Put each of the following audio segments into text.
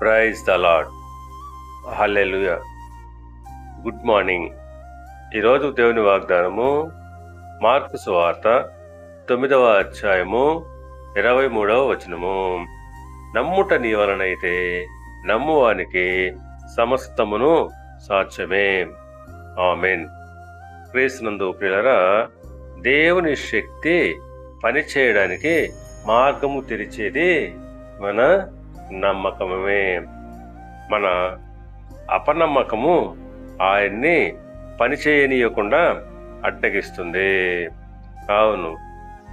Praise the lord hallelujah. Good morning. ఈరోజు దేవుని వాగ్దానము మార్కు సువార్త తొమ్మిదవ అధ్యాయము ఇరవై మూడవ వచనము. నమ్ముట నీ వలనైతే నమ్మువానికి సమస్తమును సాధ్యమే ఆమెన్. క్రీస్తునందు ప్రియులరా దేవుని శక్తి పనిచేయడానికి మార్గము తెరిచేది మన నమ్మకమే. మన అపనమ్మకము ఆయన్ని పనిచేయనీయకుండా అడ్డగిస్తుంది అవును.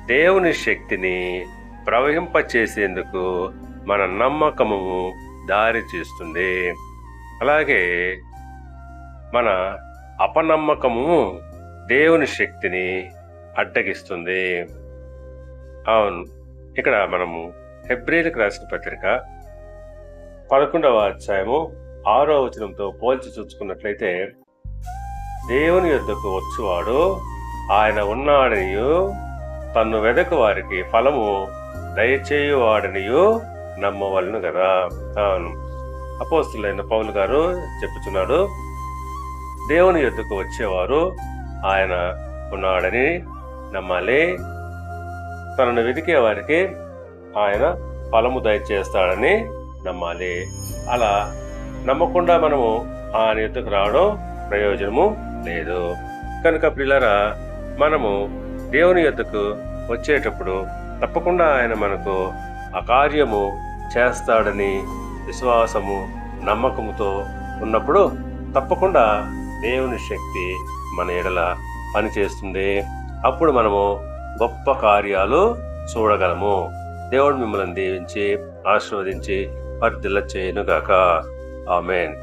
దేవుని శక్తిని ప్రవహింపచేసేందుకు మన నమ్మకము దారి చేస్తుంది. అలాగే మన అపనమ్మకము దేవుని శక్తిని అడ్డగిస్తుంది అవును. ఇక్కడ మనము హెబ్రిలకు రాసిన పత్రిక పదకొండవ అధ్యాయము ఆరో వచనంతో పోల్చి చూసుకున్నట్లయితే దేవుని యొద్దకు వచ్చువాడు ఆయన ఉన్నాడనియు తన్ను వెదకు వారికి ఫలము దయచేయువాడనియు నమ్మవలను కదా అవును. అపోస్తులైన పౌలు గారు చెప్పుచున్నాడు దేవుని యొద్దకు వచ్చేవారు ఆయన ఉన్నాడని నమ్మాలి. తనను వెతికే వారికి ఆయన ఫలము దయచేస్తాడని నమ్మాలి. అలా నమ్మకుండా మనము ఆ నేతకు రావడం ప్రయోజనము లేదు. కనుక పిల్లరా మనము దేవుని ఎద్దుకు వచ్చేటప్పుడు తప్పకుండా ఆయన మనకు ఆ కార్యము చేస్తాడని విశ్వాసము నమ్మకముతో ఉన్నప్పుడు తప్పకుండా దేవుని శక్తి మన ఎడల పనిచేస్తుంది. అప్పుడు మనము గొప్ప కార్యాలు చూడగలము. దేవుడు మిమ్మల్ని దీవించి ఆశీర్వదించి వర్ధిల్ల చేయనుగాక. ఆమెన్.